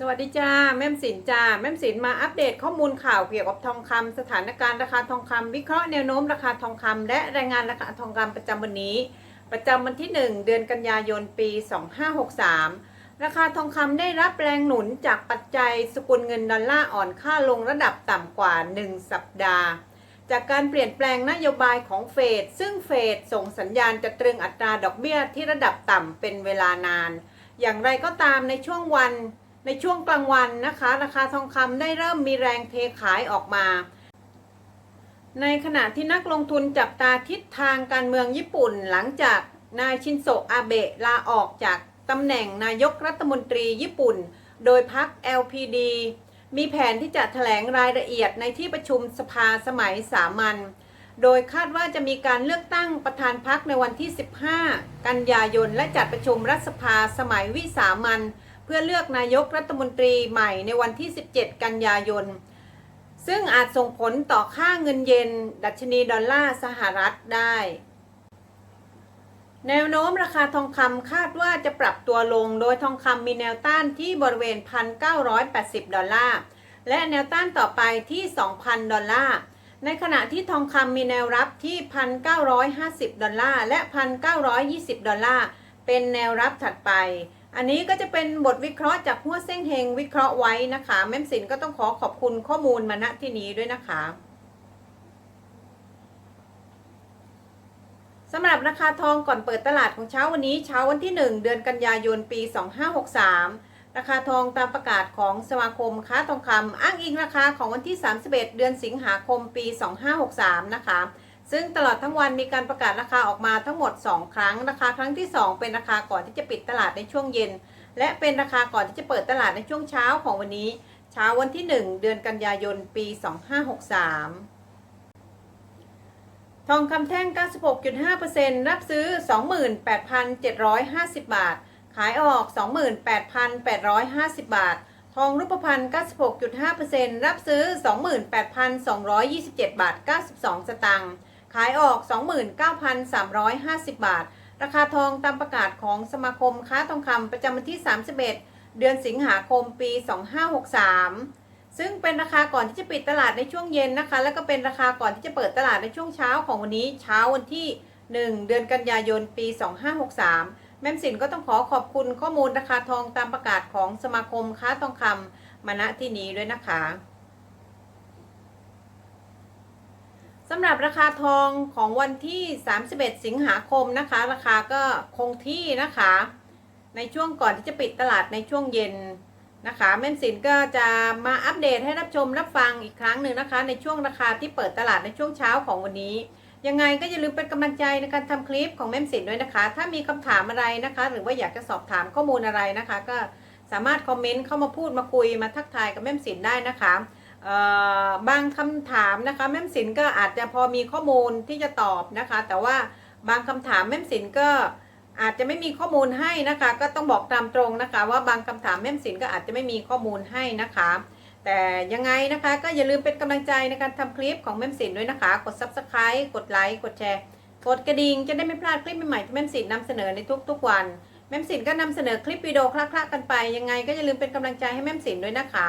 สวัสดีจ้าแม่มสินจ้าแม่มสินมาอัปเดตข้อมูลข่าวเกี่ยวกับทองคำสถานการณ์ราคาทองคำวิเคราะห์แนวโน้มราคาทองคำและรายงานราคาทองคำประจำวันนี้ ประจำวันที่ 1 เดือนกันยายนปี 2563 ราคาทองคำได้รับแรงหนุนจากปัจจัยสกุลเงินดอลลาร์อ่อนค่าลงระดับต่ำกว่า 1 สัปดาห์ จากการเปลี่ยนแปลงนโยบายของเฟดซึ่งเฟดส่งสัญญาณจะตรึงอัตราดอกเบี้ยที่ระดับต่ำเป็นเวลานาน อย่างไรก็ตามในช่วงวัน ในช่วงกลางวันนะคะ ราคาทองคำได้เริ่มมีแรงเทขายออกมา ในขณะที่นักลงทุนจับตาทิศทางการเมืองญี่ปุ่น หลังจากนายชินโซอาเบะลาออกจากตำแหน่งนายกรัฐมนตรีญี่ปุ่น โดยพรรค LPD มีแผนที่จะแถลงรายละเอียดในที่ประชุมสภาสมัยสามัญ โดยคาดว่าจะมีการเลือกตั้งประธานพรรคในวันที่ 15 กันยายน และจัดประชุมรัฐสภาสมัยวิสามัญ เพื่อเลือกนายกรัฐมนตรีใหม่ในวันที่ 17 กันยายน ซึ่งอาจส่งผลต่อค่าเงินเยนดัชนีดอลลาร์สหรัฐได้ แนวโน้มราคาทองคำคาดว่าจะปรับตัวลง โดยทองคำมีแนวต้านที่บริเวณ 1,980 ดอลลาร์ และแนวต้านต่อไปที่ 2,000 ดอลลาร์ ในขณะที่ทองคำมีแนวรับที่ 1,950 ดอลลาร์ และ 1,920 ดอลลาร์ เป็นแนวรับถัดไป อันนี้ก็จะเป็นบทวิเคราะห์จากหัวเส้งเฮงวิเคราะห์ไว้นะคะ แม่มสินก็ต้องขอขอบคุณข้อมูลมาณที่นี้ด้วยนะคะสำหรับราคาทองก่อนเปิดตลาดของเช้าวันนี้เช้าวันที่ 1 เดือนกันยายนปี 2563 ราคาทองตามประกาศของสมาคมค้าทองคำอ้างอิงราคาของวันที่ 31 เดือนสิงหาคมปี 2563 นะคะ ซึ่งตลอดทั้งวันมีการประกาศราคาออกมาทั้งหมด 2 ครั้งราคาครั้งที่ 2 เป็นราคาก่อนที่จะปิดตลาดในช่วงเย็น และเป็นราคาก่อนที่จะเปิดตลาดในช่วงเช้าของวันนี้ เช้าวันที่ 1 เดือนกันยายน ปี 2563 ทองคำแท่ง 96.5%รับซื้อ 28,750 บาท ขายออก 28,850 บาท ทองรูปพรรณ96.5%รับซื้อ 28,227 บาท 92 สตางค์ ขายออก 29,350 บาท ราคาทองตามประกาศของสมาคมค้าทองคำประจำวันที่ 31 เดือนสิงหาคมปี 2563 ซึ่งเป็นราคาก่อนที่จะปิดตลาดในช่วงเย็นนะคะ แล้วก็เป็นราคาก่อนที่จะเปิดตลาดในช่วงเช้าของวันนี้เช้าวันที่ 1 เดือนกันยายนปี 2563แม่มสินก็ต้องขอขอบคุณข้อมูลราคาทองตามประกาศของสมาคมค้าทองคำมาณที่นี้ด้วยนะคะ สำหรับราคาทองของวันที่ 31 สิงหาคมนะคะ ราคาก็คงที่นะคะ ในช่วงก่อนที่จะปิดตลาดในช่วงเย็นนะคะแม่นสินก็จะมาอัปเดตให้รับชมรับฟังอีกครั้งหนึ่งนะคะ ในช่วงราคาที่เปิดตลาดในช่วงเช้าของวันนี้ ยังไงก็อย่าลืมเป็นกำลังใจในการทำคลิปของแม่สินด้วยนะคะ ถ้ามีคำถามอะไรนะคะ หรือว่าอยากจะสอบถามข้อมูลอะไรนะคะ ก็สามารถคอมเมนต์เข้ามาพูดมาคุยมาทักทายกับแม่สินได้นะคะ บางคำถามนะคะแม่มสินก็อาจจะพอมีข้อมูลที่จะตอบนะคะ แต่ว่าบางคำถามแม่มสินก็อาจจะไม่มีข้อมูลให้นะคะ ก็ต้องบอกตามตรงนะคะ ว่าบางคำถามแม่มสินก็อาจจะไม่มีข้อมูลให้นะคะ แต่ยังไงนะคะก็อย่าลืมเป็นกำลังใจในการทำคลิปของแม่มสินด้วยนะคะ กด subscribe กดไลค์กดแชร์กดกระดิ่งจะได้ไม่พลาดคลิปใหม่ๆที่แม่มสินนำเสนอในทุกๆวันแม่มสินก็นำเสนอคลิปวิดีโอคละๆกันไป ยังไงก็อย่าลืมเป็นกำลังใจให้แม่มสินด้วยนะคะ